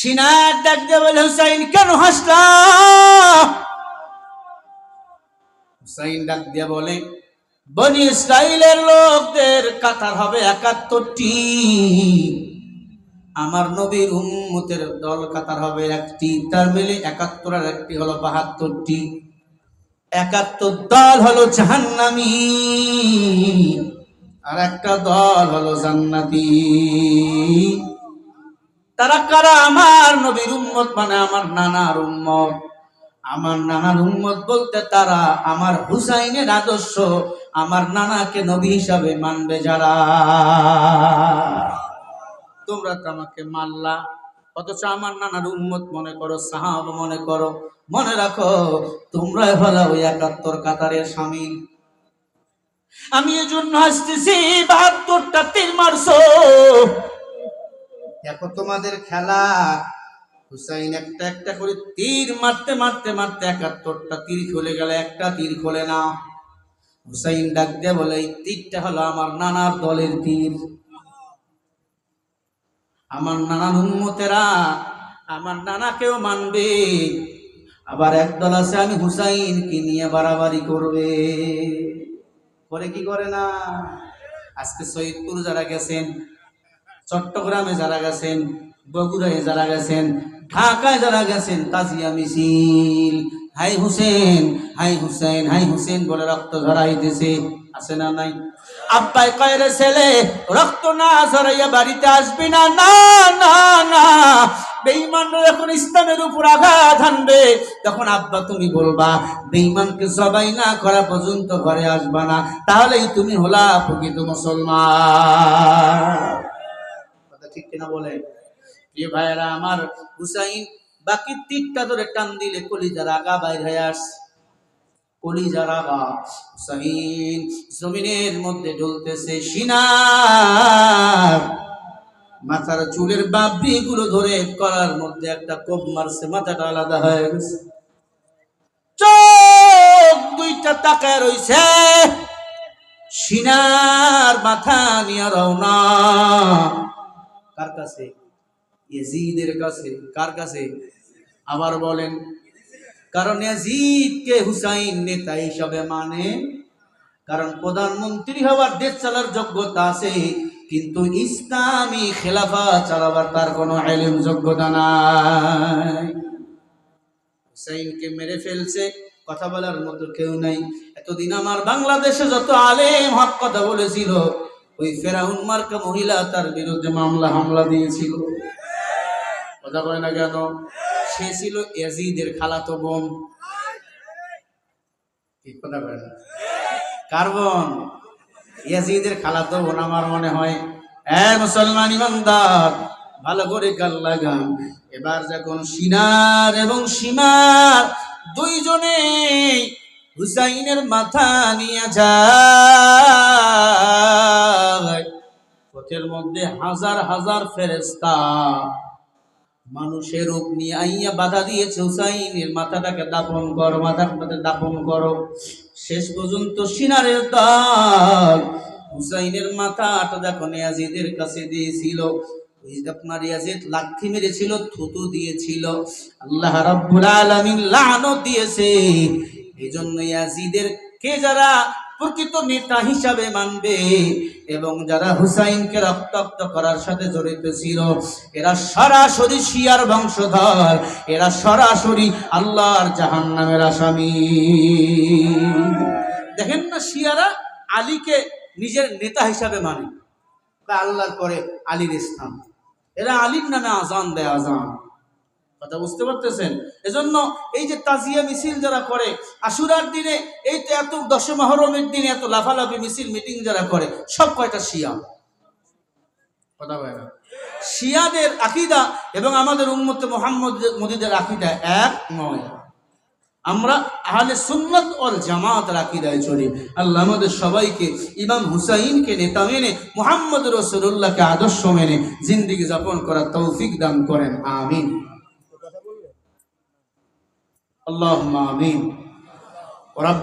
সিনার ডাক দিয়ে বলে, হুসাইন, কেন হাসলা হুসাইন ডাক দিয়ে বলে, বনি ইসরাইলের লোকদের কাতার হবে একাত্তরটি। আমার নবীর উম্মতের দল কাতার হবে একটি, তার মিলে একাত্তর আর একটি হলো বাহাত্তরটি। একাত্তর দল হলো জাহান্নামী আর একটা দল হলো জান্নাতি। তারা কারা? আমার নবীর উম্মত মানে আমার নানার উম্মত। আমার নানার উম্মত বলতে তারা আমার হুসাইনের আদর্শ, আমার নানাকে নবী হিসাবে মানবে যারা। তোমরা তো আমাকে মানলা, অথচ আমার নানার উম্মত মনে করো, সাহাব মনে করো। মনে রাখো, তোমরা ভালো ওই একাত্তর কাতারের স্বামী। আমি এজন্য আসতেছি বাহাত্তরটা তীর মারছো। দেখো তোমাদের খেলা। হুসাইন একটা একটা করে তীর মারতে মারতে মারতে একাত্তরটা তীর খুলে গেলে, একটা তীর খোলে না। হুসাইন ডাক দিয়ে বলে, এই তীরটা হলো আমার নানার দলের তীর। আমার নানার উন্মতেরা আমার নানাকেও মানবে। আবার একদল আছে, আমি হুসাইনকে নিয়ে বাড়াবাড়ি করবে। করে কি করে না? আজকে সৈয়দপুর যারা গেছেন চট্টগ্রামে যারা গেছেন, বগুড়ায় যারা গেছেন, ঢাকায় যারা গেছেন, তাজিয়া মিছিল। হাই হুসেন হাই হুসেন হাই হুসেন বলে রক্ত ঝরাইতেছে। আছে না নাই? আব্বাই কয়ের ছেলে, রক্ত না ঝরাইয়া বাড়িতে আসবি না? না না না। বেঈমান যখন ইসলামের উপর আঘাত হানবে। তখন আব্বা, তুমি বলবা, বেঈমানকে সবাই না করা পর্যন্ত ঘরে আসবা না। তাহলেই তুমি হলা প্রকৃত মুসলমান। ঠিক কিনা বলে প্রিয় ভাইয়েরা, আমার হুসাইন বাকি তীরটা ধরে টান দিলে কলিজার আগা বাইর হয়ে আসছে কলিজার আগা। হুসাইন জমিনের মধ্যে ঢুলতেছে সিনার। মাথার চুলের বাবরি গুলো ধরে করার মধ্যে একটা কোপ মারছে, মাথাটা আলাদা হয়ে গেছে। চোখ দুইটা তাকায় রইছে। সিনার মাথা নিয়ে রওনা। কাছে? ইয়াজিদের কাছে? কার কাছে? আবার বলেন, কারণ ইয়াজিদকে হুসাইন নেতা হিসাবে মানে কারণ প্রধানমন্ত্রী হওয়ার দেশ চালার যোগ্যতা আছে, কিন্তু ইসলামী খেলাফা চালাবার তার কোনো এলিম যোগ্যতা নাই। হুসাইনকে মেরে ফেলছে, কথা বলার মতো কেউ নাই। এতদিন আমার বাংলাদেশে যত আলেম হক কথা বলেছিল ওই ফেরাউন মার্কা মহিলা তার বিরুদ্ধে মামলা, হামলা দিয়েছিল। কথা কয় না কেন? সে ছিল এজিদের খালাতো বোন। কি কথা কয় না? কার্বন ইয়াজিদের খালাতো বোন আমার মনে হয়, এ মুসলমান ইমানদার, ভালো করে গাল লাগান। এবার যখন সিনার এবং সীমার দুইজনে হুসাইনের মাথা নিয়ে যায় পথের মধ্যে হাজার হাজার ফেরেস্তা মানুষের রূপ নিয়ে আইয়া বাধা দিয়েছে হুসাইনের। মাথাটাকে দাপন করো, মাথাটাকে দাপন করো। শেষ পর্যন্ত সিনারের দল হুসাইনের মাথাটা যখন ইয়াজিদের কাছে দিয়েছিল। আপনার ইয়াজিদ লাথি মেরেছিল, থুতু দিয়েছিল। আল্লাহ রাব্বুল আলামিন লানত দিয়েছে। এই জন্য ইয়াজিদের কে যারা প্রকৃত নেতা হিসাবে মানবে। এবং যারা হুসাইনকে রক্তাক্ত করার সাথে জড়িত ছিল, এরা সরাসরি শিয়ার বংশধর, এরা সরাসরি আল্লাহর জাহান্নামের আসামি। দেখেন না শিয়ারা আলীকে নিজের নেতা হিসাবে মানে। আল্লাহর পরে আলীর স্থান। এরা আলীর নামে আজান দেয় আজান। কথা বুঝতে পারতেছেন? এজন্য এই যে তাজিয়া মিছিল যারা করে, আশুরার দিনে এই তো এত দশ মহরমের দিনে এত লাফালাফি মিছিল মিটিং যারা করে, সব কয়টা শিয়া? কথা বলে শিয়াদের আকিদা এবং আমাদের উন্মত মোহাম্মদ মোদীদের আকিদা এক নয়। আমরা আহলে সুন্নত ওর জামাতের আকিদায় চলি। আল্লাহ আমাদের সবাইকে, ইমাম হুসাইনকে নেতা মেনে, মোহাম্মদ রসুল্লাহকে আদর্শ মেনে, জিন্দিগি যাপন করার তৌফিক দান করেন। আমিন। اللهم آمين ورب